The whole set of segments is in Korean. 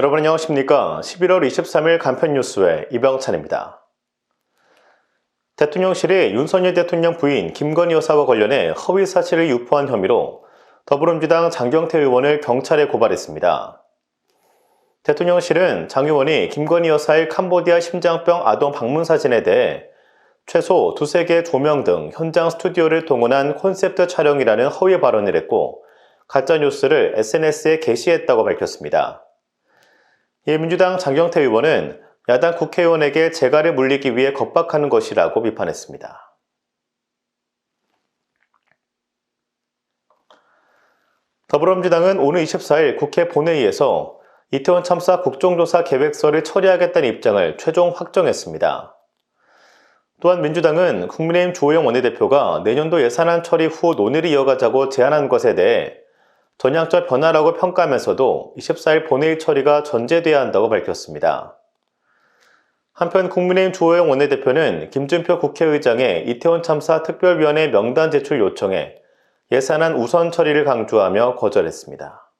여러분 안녕하십니까? 11월 23일 간편 뉴스의 이병찬입니다. 대통령실이 윤석열 대통령 부인 김건희 여사와 관련해 허위 사실을 유포한 혐의로 더불어민주당 장경태 의원을 경찰에 고발했습니다. 대통령실은 장 의원이 김건희 여사의 캄보디아 심장병 아동 방문 사진에 대해 최소 두세 개의 조명 등 현장 스튜디오를 동원한 콘셉트 촬영이라는 허위 발언을 했고 가짜뉴스를 SNS에 게시했다고 밝혔습니다. 이 민주당 장경태 의원은 야당 국회의원에게 재갈을 물리기 위해 겁박하는 것이라고 비판했습니다. 더불어민주당은 오늘 24일 국회 본회의에서 이태원 참사 국정조사 계획서를 처리하겠다는 입장을 최종 확정했습니다. 또한 민주당은 국민의힘 조호영 원내대표가 내년도 예산안 처리 후 논의를 이어가자고 제안한 것에 대해 전향적 변화라고 평가하면서도 24일 본회의 처리가 전제돼야 한다고 밝혔습니다. 한편 국민의힘 조호영 원내대표는 김준표 국회의장의 이태원 참사 특별위원회 명단 제출 요청에 예산안 우선 처리를 강조하며 거절했습니다.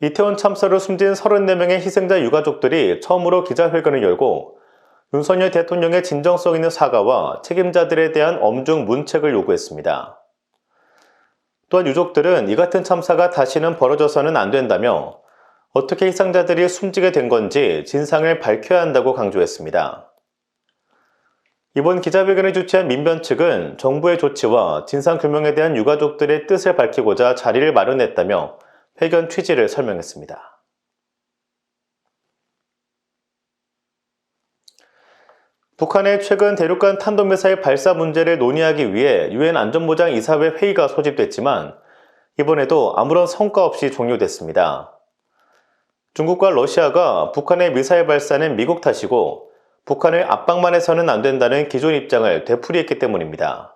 이태원 참사로 숨진 34명의 희생자 유가족들이 처음으로 기자회견을 열고 윤석열 대통령의 진정성 있는 사과와 책임자들에 대한 엄중 문책을 요구했습니다. 또한 유족들은 이 같은 참사가 다시는 벌어져서는 안 된다며 어떻게 희생자들이 숨지게 된 건지 진상을 밝혀야 한다고 강조했습니다. 이번 기자회견을 주최한 민변 측은 정부의 조치와 진상규명에 대한 유가족들의 뜻을 밝히고자 자리를 마련했다며 회견 취지를 설명했습니다. 북한의 최근 대륙간 탄도미사일 발사 문제를 논의하기 위해 유엔 안전보장 이사회 회의가 소집됐지만 이번에도 아무런 성과 없이 종료됐습니다. 중국과 러시아가 북한의 미사일 발사는 미국 탓이고 북한을 압박만 해서는 안 된다는 기존 입장을 되풀이했기 때문입니다.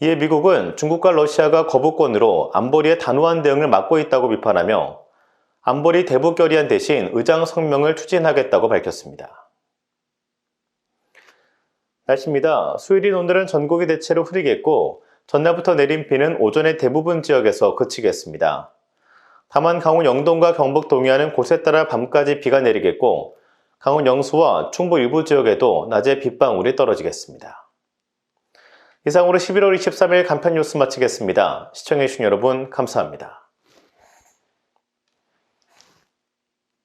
이에 미국은 중국과 러시아가 거부권으로 안보리의 단호한 대응을 막고 있다고 비판하며 안보리 대북 결의안 대신 의장 성명을 추진하겠다고 밝혔습니다. 날씨입니다. 수요일인 오늘은 전국이 대체로 흐리겠고 전날부터 내린 비는 오전에 대부분 지역에서 그치겠습니다. 다만 강원 영동과 경북 동해안은 곳에 따라 밤까지 비가 내리겠고 강원 영수와 충북 일부 지역에도 낮에 빗방울이 떨어지겠습니다. 이상으로 11월 23일 간편 뉴스 마치겠습니다. 시청해주신 여러분 감사합니다.